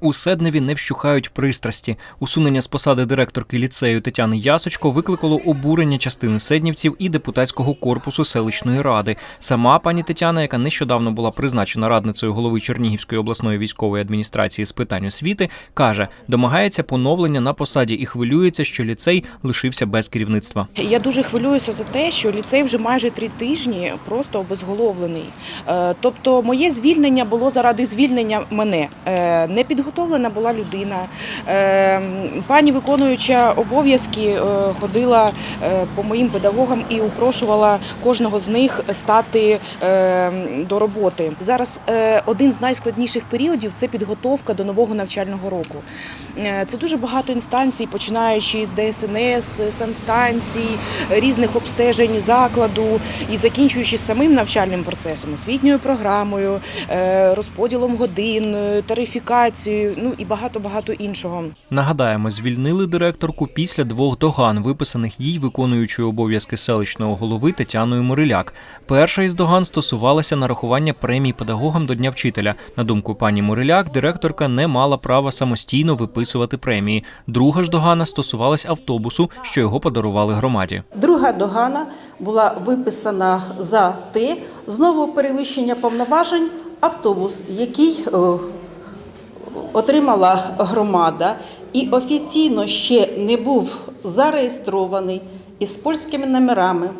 У Седневі не вщухають пристрасті. Усунення з посади директорки ліцею Тетяни Ясочко викликало обурення частини седнівців і депутатського корпусу селищної ради. Сама пані Тетяна, яка нещодавно була призначена радницею голови Чернігівської обласної військової адміністрації з питань освіти, каже, домагається поновлення на посаді і хвилюється, що ліцей лишився без керівництва. Я дуже хвилююся за те, що ліцей вже майже три тижні просто обезголовлений. Е, Тобто, моє звільнення було заради звільнення мене. Е, Не підготовлена була людина. Е, Пані виконуюча обов'язки е, ходила е, по моїм педагогам і упрошувала кожного з них стати до роботи. Зараз один з найскладніших періодів це підготовка до нового навчального року. Це дуже багато інстанцій, починаючи з ДСНС, санстанцій, різних обстежень закладу і закінчуючи самим навчальним процесом, освітньою програмою, розподілом годин, е, ну і багато багато іншого. Нагадаємо, звільнили директорку після двох доган, виписаних їй виконуючою обов'язки селищного голови Тетяною Мориляк. Перша із доган стосувалася нарахування премій педагогам до Дня вчителя. На думку пані Мориляк, директорка не мала права самостійно виписувати премії. Друга ж догана стосувалась автобусу, що його подарували громаді. Друга догана була виписана за те знову перевищення повноважень автобус, який е, отримала громада і офіційно ще не був зареєстрований із польськими номерами,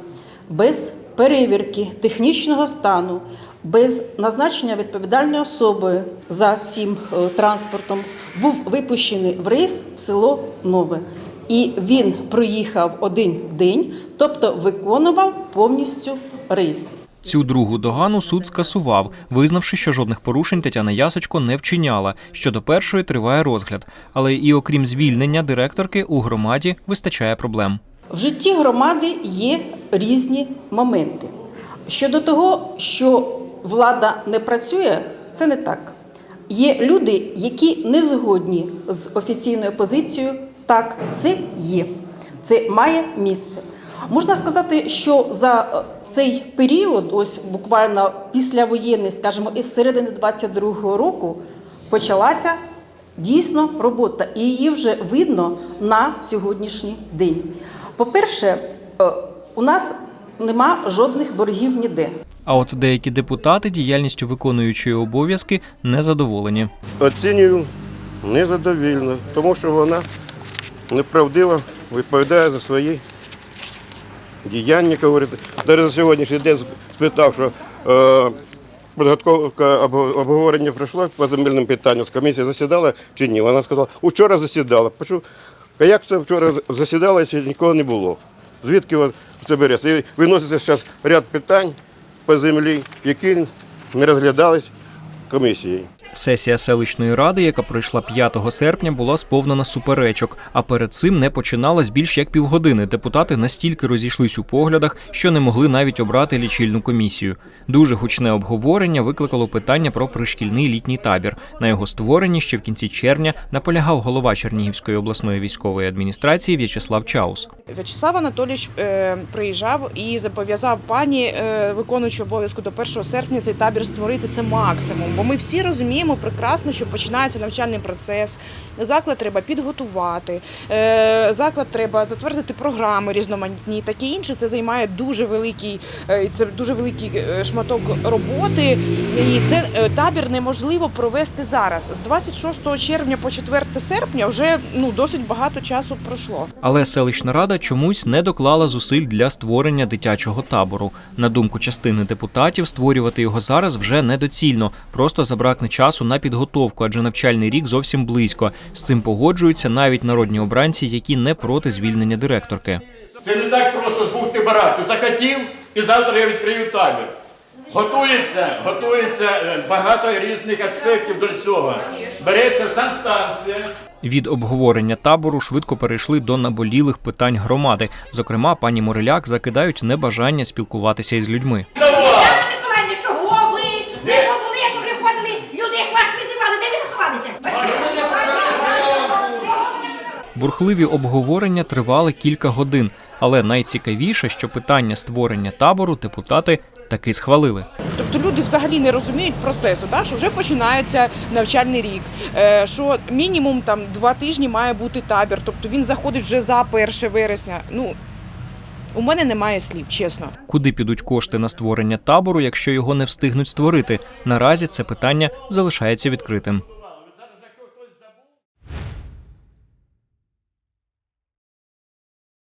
без перевірки технічного стану, без назначення відповідальної особи за цим е, транспортом, був випущений в рейс в село Нове. І він проїхав один день, тобто виконував повністю рейс. Цю другу догану суд скасував, визнавши, що жодних порушень Тетяна Ясочко не вчиняла. Щодо першої триває розгляд. Але і окрім звільнення директорки у громаді вистачає проблем. В житті громади є різні моменти. Щодо того, що влада не працює, це не так. Є люди, які не згодні з офіційною позицією. Так, це є, це має місце. Можна сказати, що за е, цей період, ось буквально післявоєнний, скажімо, із середини 22-го року, почалася дійсно робота, і її вже видно на сьогоднішній день. По-перше, е, у нас нема жодних боргів ніде. А от деякі депутати діяльністю виконуючої обов'язки незадоволені. Оцінюю незадовільно, тому що вона неправдиво відповідає за свої діяння. як говорити. Навіть сьогоднішній день спитав, що е, підготовка обговорення пройшло по земельним питанням, комісія засідала чи ні. Вона сказала, учора засідала. Почув, а як це вчора засідала, якщо нікого не було? Звідки це береться? І виноситься зараз ряд питань по землі, які не розглядались комісією. Сесія селищної ради, яка пройшла 5 серпня, була сповнена суперечок. А перед цим не починалась більш як півгодини. Депутати настільки розійшлись у поглядах, що не могли навіть обрати лічильну комісію. Дуже гучне обговорення викликало питання про пришкільний літній табір. На його створенні ще в кінці червня наполягав голова Чернігівської обласної військової адміністрації В'ячеслав Чаус. В'ячеслав Анатолійович е, приїжджав і зобов'язав пані, е, виконуючи обов'язку до 1 серпня цей табір створити це максимум. Бо ми всі розуміємо прекрасно, що починається навчальний процес. Заклад треба підготувати, е, заклад треба затвердити програми різноманітні, таке інше. Це займає дуже великий, е, це дуже великий е, шматок роботи. І це табір неможливо провести зараз. З 26 червня по 4 серпня вже ну досить багато часу пройшло. Але селищна рада чомусь не доклала зусиль для створення дитячого табору. На думку частини депутатів, створювати його зараз вже недоцільно. Просто забракне часу на підготовку, адже навчальний рік зовсім близько. З цим погоджуються навіть народні обранці, які не проти звільнення директорки. Це не так просто збухти барак. Ти захотів, і завтра я відкрию табір. Готується, готується е, багато різних аспектів до цього. Береться санстанція. Від обговорення табору швидко перейшли до наболілих питань громади. Зокрема, пані Мореляк закидають небажання спілкуватися із людьми. Бурхливі обговорення тривали кілька годин. Але найцікавіше, що питання створення табору депутати таки схвалили. Тобто люди взагалі не розуміють процесу, да? що вже починається навчальний рік, е, що мінімум там два тижні має бути табір, тобто він заходить вже за 1 вересня. Ну, у мене немає слів, чесно. Куди підуть кошти на створення табору, якщо його не встигнуть створити? Наразі це питання залишається відкритим.